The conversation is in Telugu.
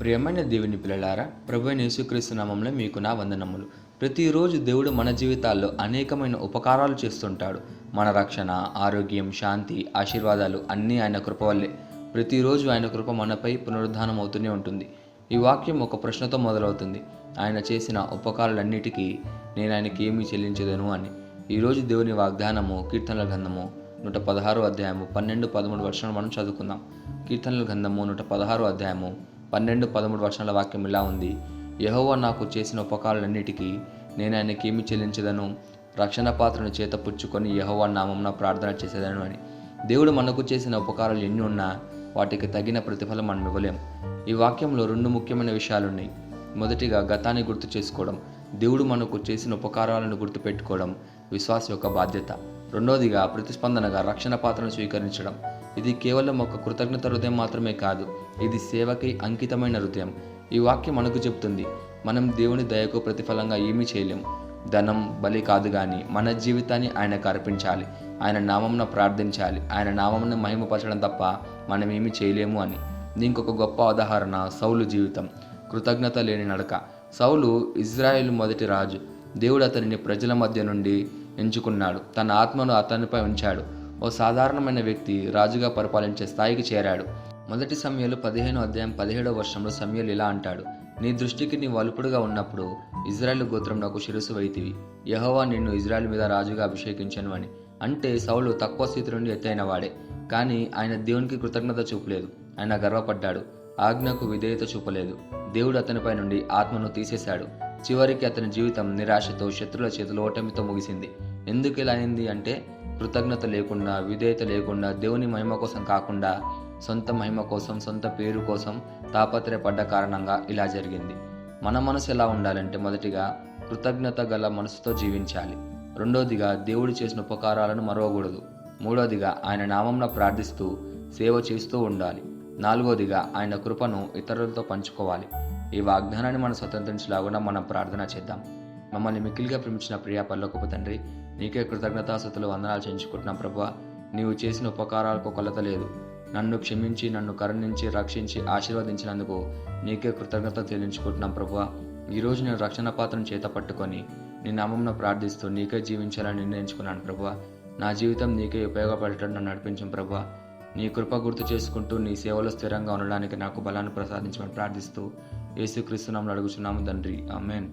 ప్రియమైన దేవుని పిల్లలారా ప్రభు యేసుక్రీస్తు నామంలో మీకు నా వందనములు. ప్రతిరోజు దేవుడు మన జీవితాల్లో అనేకమైన ఉపకారాలు చేస్తుంటాడు. మన రక్షణ ఆరోగ్యం శాంతి ఆశీర్వాదాలు అన్నీ ఆయన కృప వల్లే. ప్రతిరోజు ఆయన కృప మనపై పునరుద్ధానం అవుతూనే ఉంటుంది. ఈ వాక్యం ఒక ప్రశ్నతో మొదలవుతుంది. ఆయన చేసిన ఉపకారాలన్నిటికీ నేను ఆయనకి ఏమీ చెల్లించదను అని. ఈరోజు దేవుని వాగ్దానము కీర్తనల గ్రంథము నూట పదహారు అధ్యాయము పన్నెండు పదమూడు వర్షాలు మనం చదువుకుందాం. కీర్తనల గ్రంథము నూట పదహారు అధ్యాయము పన్నెండు పదమూడు వర్షాల వాక్యం ఇలా ఉంది. యహోవా నాకు చేసిన ఉపకారాలన్నిటికీ నేను ఆయనకి ఏమి చెల్లించదను? రక్షణ పాత్రను చేత పుచ్చుకొని యహోవా నామంన ప్రార్థన చేసేదను అని. దేవుడు మనకు చేసిన ఉపకారాలు ఎన్ని ఉన్నా వాటికి తగిన ప్రతిఫలం మనం ఇవ్వలేం. ఈ వాక్యంలో రెండు ముఖ్యమైన విషయాలు ఉన్నాయి మొదటిగా గతాన్ని గుర్తు చేసుకోవడం. దేవుడు మనకు చేసిన ఉపకారాలను గుర్తుపెట్టుకోవడం విశ్వాస యొక్క బాధ్యత. రెండోదిగా ప్రతిస్పందనగా రక్షణ పాత్రను స్వీకరించడం. ఇది కేవలం ఒక కృతజ్ఞత హృదయం మాత్రమే కాదు ఇది సేవకి అంకితమైన హృదయం. ఈ వాక్యం మనకు చెప్తుంది మనం దేవుని దయకు ప్రతిఫలంగా ఏమీ చేయలేం ధనం బలి కాదు కానీ మన జీవితాన్ని ఆయనకు అర్పించాలి ఆయన నామంన ప్రార్థించాలి. ఆయన నామంను మహిమపరచడం తప్ప మనం ఏమీ చేయలేము అని. దీనికి ఒక గొప్ప ఉదాహరణ సౌలు జీవితం. కృతజ్ఞత లేని నడక. సౌలు ఇజ్రాయెల్ మొదటి రాజు. దేవుడు అతనిని ప్రజల మధ్య నుండి ఎంచుకున్నాడు. తన ఆత్మను అతనిపై ఉంచాడు. ఓ సాధారణమైన వ్యక్తి రాజుగా పరిపాలించే స్థాయికి చేరాడు. మొదటి సమయంలో పదిహేను అధ్యాయం పదిహేడవ వర్షంలో సమయాలు ఇలా అంటాడు. నీ దృష్టికి నీ వలుపుడుగా ఉన్నప్పుడు ఇజ్రాయెల్ గోత్రం నాకు శిరస్సు వైతివి. యహోవా నిన్ను ఇజ్రాయెల్ మీద రాజుగా అభిషేకించను అని. అంటే సౌలు తక్కువ స్థితి నుండి ఎత్తైన వాడే. కానీ ఆయన దేవునికి కృతజ్ఞత చూపలేదు. ఆయన గర్వపడ్డాడు. ఆజ్ఞకు విధేయత చూపలేదు. దేవుడు అతనిపై నుండి ఆత్మను తీసేశాడు. చివరికి అతని జీవితం నిరాశతో శత్రుల చేతిలో ఓటమితో ముగిసింది. ఎందుకు ఇలా అయింది అంటే కృతజ్ఞత లేకుండా విధేయత లేకుండా దేవుని మహిమ కోసం కాకుండా సొంత మహిమ కోసం సొంత పేరు కోసం తాపత్రయపడ్డ కారణంగా ఇలా జరిగింది. మన మనసు ఎలా ఉండాలంటే మొదటిగా కృతజ్ఞత గల మనసుతో జీవించాలి. రెండోదిగా దేవుడు చేసిన ఉపకారాలను మరవకూడదు. మూడోదిగా ఆయన నామంన ప్రార్థిస్తూ సేవ చేస్తూ ఉండాలి. నాలుగోదిగా ఆయన కృపను ఇతరులతో పంచుకోవాలి. ఈ వాగ్దానాన్ని మనం స్వతంత్రించలాగా మనం ప్రార్థన చేద్దాం. మమ్మల్ని మిక్కిలిగా ప్రేమించిన ప్రియా పల్లకొప్ప తండ్రి నీకే కృతజ్ఞతాస్థుతులు వందనాలు చెంచుకుంటున్నాం ప్రభా. నీవు చేసిన ఉపకారాలకు కొలత లేదు. నన్ను క్షమించి నన్ను కరుణించి రక్షించి ఆశీర్వదించినందుకు నీకే కృతజ్ఞత చెల్లించుకుంటున్నాం ప్రభా. ఈరోజు నేను రక్షణ పాత్రను చేత పట్టుకొని నీ నామంను ప్రార్థిస్తూ నీకే జీవించాలని నిర్ణయించుకున్నాను ప్రభా. నా జీవితం నీకే ఉపయోగపడేటట్టు నన్ను నడిపించం ప్రభా. నీ కృప గుర్తు చేసుకుంటూ నీ సేవలో స్థిరంగా ఉండడానికి నాకు బలాన్ని ప్రసాదించమని ప్రార్థిస్తూ యేసుక్రీస్తు నామములో అడుగుచున్నాము తండ్రి. ఆమెన్.